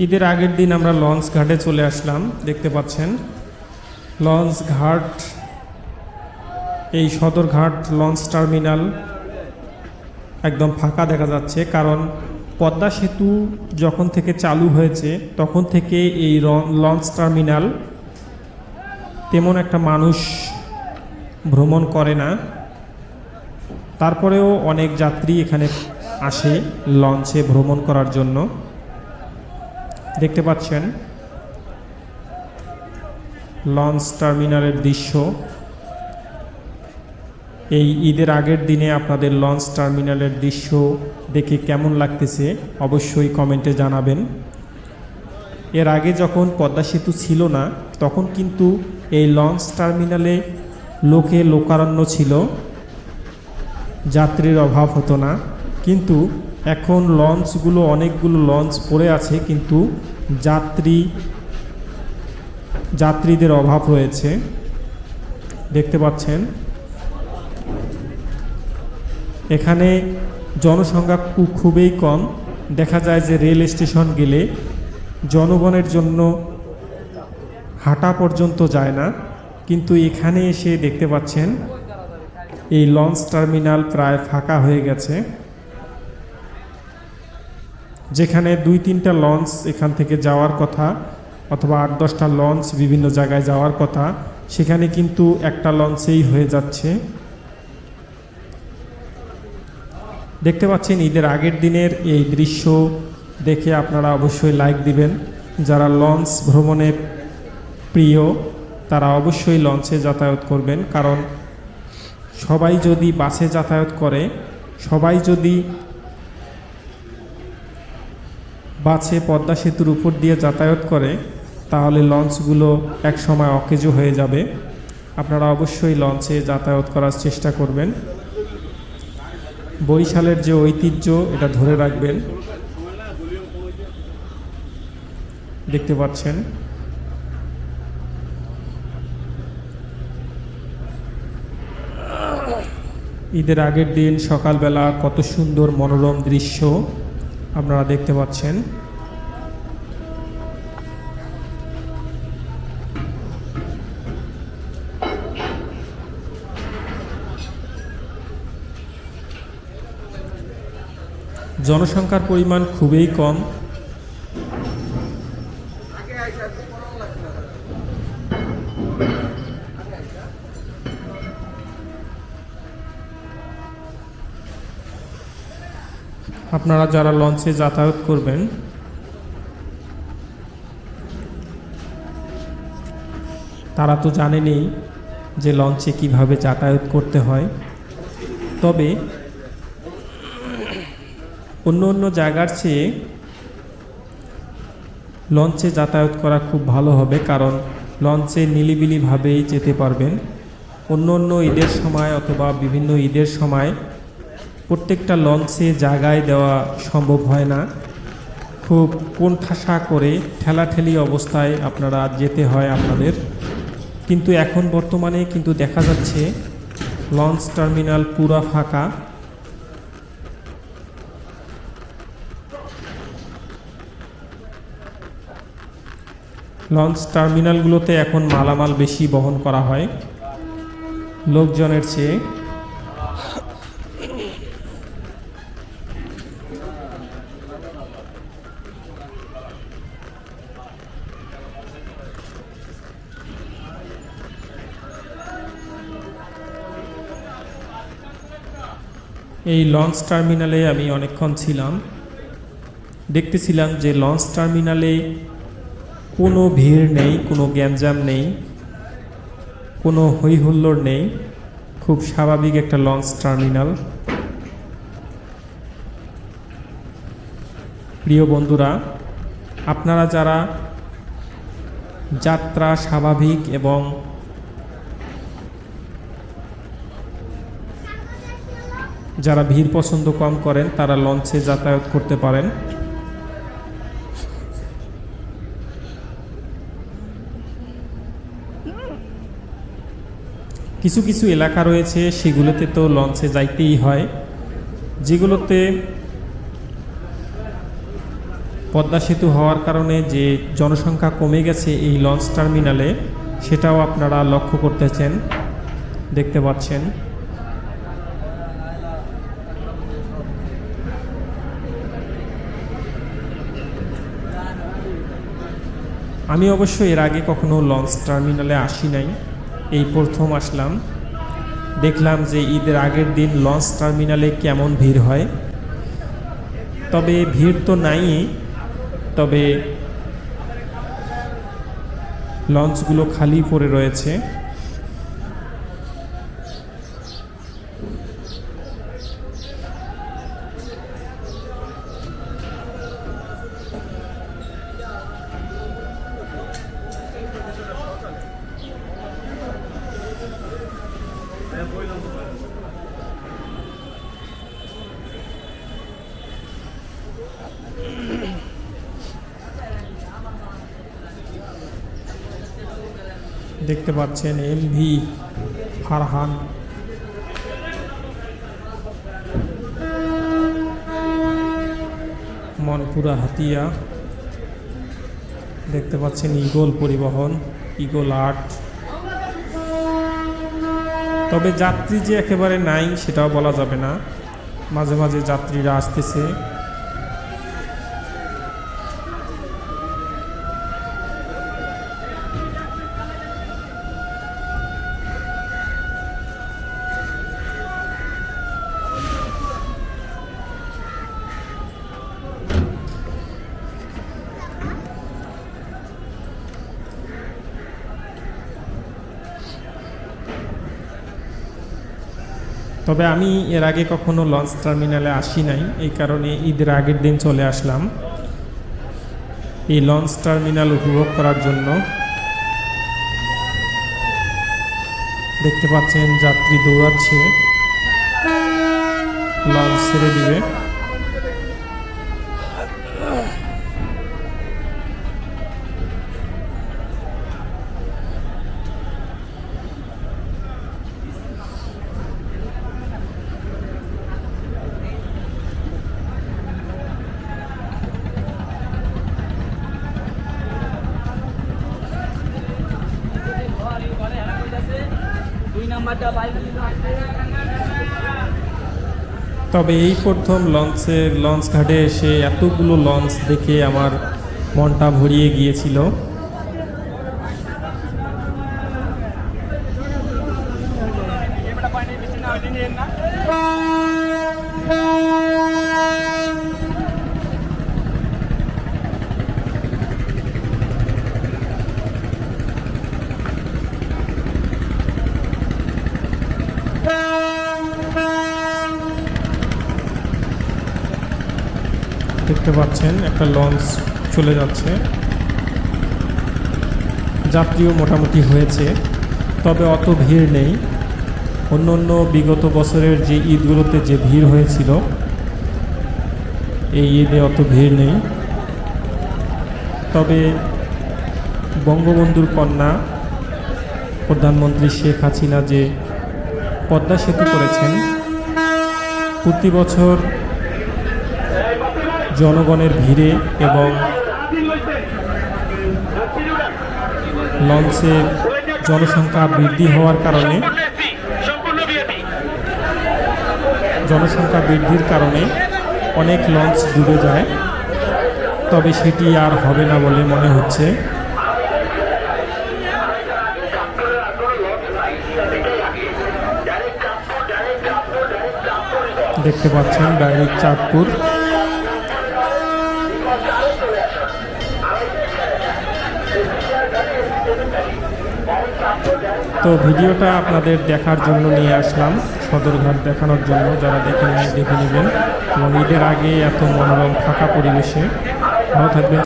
ঈদের আগের দিন আমরা লঞ্চ ঘাটে চলে আসলাম, দেখতে পাচ্ছেন। লঞ্চ ঘাট, এই সদরঘাট লঞ্চ টার্মিনাল একদম ফাঁকা দেখা যাচ্ছে, কারণ পদ্মা সেতু যখন থেকে চালু হয়েছে, তখন থেকে এই লঞ্চ টার্মিনাল তেমন একটা মানুষ ভ্রমণ করে না। তারপরেও অনেক যাত্রী এখানে আসে লঞ্চে ভ্রমণ করার জন্য। দেখতে পাচ্ছেন। লঞ্চ টার্মিনালের দৃশ্য। এই ঈদের আগের দিনে আপনাদের লঞ্চ টার্মিনালের দৃশ্য দেখে কেমন লাগতেছে, অবশ্যই কমেন্টে জানাবেন। এর আগে যখন পদ্মা সেতু ছিল না, তখন কিন্তু এই লঞ্চ টার্মিনালে লোকে লোকারণ্য ছিল। যাত্রীর অভাব হতো না। কিন্তু এখন লঞ্চগুলো, অনেকগুলো লঞ্চ পড়ে আছে, কিন্তু যাত্রী, যাত্রীদের অভাব রয়েছে। দেখতে পাচ্ছেন। এখানে জনসংখ্যা খুবই কম। দেখা যায় যে রেল স্টেশন গেলে জনগণের জন্য হাঁটা পর্যন্ত যায় না। কিন্তু এখানে এসে দেখতে পাচ্ছেন, এই লঞ্চ টার্মিনাল প্রায় ফাঁকা হয়ে গেছে। যেখানে দুই তিনটা লঞ্চ এখান থেকে যাওয়ার কথা, অথবা আট দশটা লঞ্চ বিভিন্ন জায়গায় যাওয়ার কথা, সেখানে কিন্তু একটা লঞ্চেই হয়ে যাচ্ছে। দেখতে পাচ্ছেন, ঈদের আগের দিনের এই দৃশ্য দেখে আপনারা অবশ্যই লাইক দিবেন। যারা লঞ্চ ভ্রমণের প্রিয়, তারা অবশ্যই লঞ্চে যাতায়াত করবেন। কারণ সবাই যদি বাসে যাতায়াত করে, সবাই যদি বাসে পদ্মা সেতুর উপর দিয়ে যাতায়াত করে, তাহলে লঞ্চগুলো এক সময় অকেজো হয়ে যাবে। আপনারা অবশ্যই লঞ্চে যাতায়াত করার চেষ্টা করবেন। বরিশালের যে ঐতিহ্য, এটা ধরে রাখবেন। দেখতে পাচ্ছেন। ঈদের আগের দিন সকালবেলা কত সুন্দর মনোরম দৃশ্য। আপনারা দেখতে পাচ্ছেন। জনসংখ্যার পরিমাণ খুবই কম। আপনারা যারা লঞ্চে যাতায়াত করবেন, তারা তো জানেনই যে লঞ্চে কীভাবে যাতায়াত করতে হয়। তবে অন্য অন্য জায়গার চেয়ে লঞ্চে যাতায়াত করা খুব ভালো হবে, কারণ লঞ্চে নিলিবিলিভাবেই যেতে পারবেন। অন্য অন্য ঈদের সময় অথবা বিভিন্ন ঈদের সময় প্রত্যেকটা লঞ্চে জায়গায় দেওয়া সম্ভব হয় না। খুব কোণঠাসা করে ঠেলাঠেলি অবস্থায় আপনারা যেতে হয় আপনাদের। কিন্তু এখন বর্তমানে কিন্তু দেখা যাচ্ছে, লঞ্চ টার্মিনাল পুরা ফাঁকা। লঞ্চ টার্মিনালগুলোতে এখন মালামাল বেশি বহন করা হয়। লোকজনের চেয়ে এই লঞ্চ টার্মিনালে আমি অনেকক্ষণ ছিলাম। দেখতেছিলাম যে লঞ্চ টার্মিনালে কোনো ভিড় নেই, কোনো গ্যাঞ্জাম নেই, কোনো হইহুল্লোড় নেই। খুব স্বাভাবিক একটা লঞ্চ টার্মিনাল। প্রিয় বন্ধুরা, আপনারা যারা যাত্রা স্বাভাবিক এবং যারা ভিড় পছন্দ কম করেন, তারা লঞ্চে যাতায়াত করতে পারেন। কিছু কিছু এলাকা রয়েছে, সেগুলোতে তো লঞ্চে যাইতেই হয়। যেগুলোতে পদ্মা সেতু হওয়ার কারণে যে জনসংখ্যা কমে গেছে এই লঞ্চ টার্মিনালে, সেটাও আপনারা লক্ষ্য করতেছেন, দেখতে পাচ্ছেন। আমি অবশ্য এর আগে কখনো লঞ্চ টার্মিনালে আসি নাই। এই প্রথম আসলাম। দেখলাম যে ঈদের আগের দিন লঞ্চ টার্মিনালে কেমন ভিড় হয়। তবে ভিড় তো নাই, তবে লঞ্চগুলো খালি পড়ে রয়েছে। দেখতে পাচ্ছেন এমভি ফারহান। মনপুরা হাতিয়া। দেখতে পাচ্ছেন ইগল পরিবহন ইগল আর্ট তবে যাত্রী যে একেবারে নাই, সেটাও বলা যাবে না। মাঝে মাঝে যাত্রীরা আসতেছে। তবে আমি এর আগে কখনো লঞ্চ টার্মিনালে আসি নাই, এই কারণে ঈদের আগের দিন চলে আসলাম। এই লঞ্চ টার্মিনাল উপভোগ করার জন্য দেখতে পাচ্ছেন, যাত্রী দৌড়াচ্ছে। লঞ্চ ছেড়ে দিবে। তবে এই প্রথম লঞ্চে লঞ্চ ঘাটে এসে এতগুলো লঞ্চ দেখে আমার মনটা ভরিয়ে গিয়েছিল। দেখতে পাচ্ছেন, একটা লঞ্চ চলে যাচ্ছে। যাত্রীও মোটামুটি হয়েছে, তবে অত ভিড় নেই। অন্য অন্য বিগত বছরের যে ঈদগুলোতে যে ভিড় হয়েছিল, এই ঈদে অত ভিড় নেই। তবে বঙ্গবন্ধুর কন্যা, প্রধানমন্ত্রী শেখ হাসিনা যে পদ্মা সেতু করেছেন, প্রতি বছর জনগণের ভিড়ে এবং লঞ্চের জনসংখ্যা বৃদ্ধি হওয়ার কারণে, জনসংখ্যা বৃদ্ধির কারণে অনেক লঞ্চ ডুবে যায়। তবে সেটি আর হবে না বলে মনে হচ্ছে। দেখতে পাচ্ছেন, ডাইরেক্ট চাঁদপুর। তো ভিডিওটা আপনাদের দেখার জন্য নিয়ে আসলাম, সদরঘাট দেখানোর জন্য যারা দেখে দেখে নেবেন। এবং ঈদের আগে এত মনোরম, ফাঁকা পরিবেশে ভালো থাকবেন।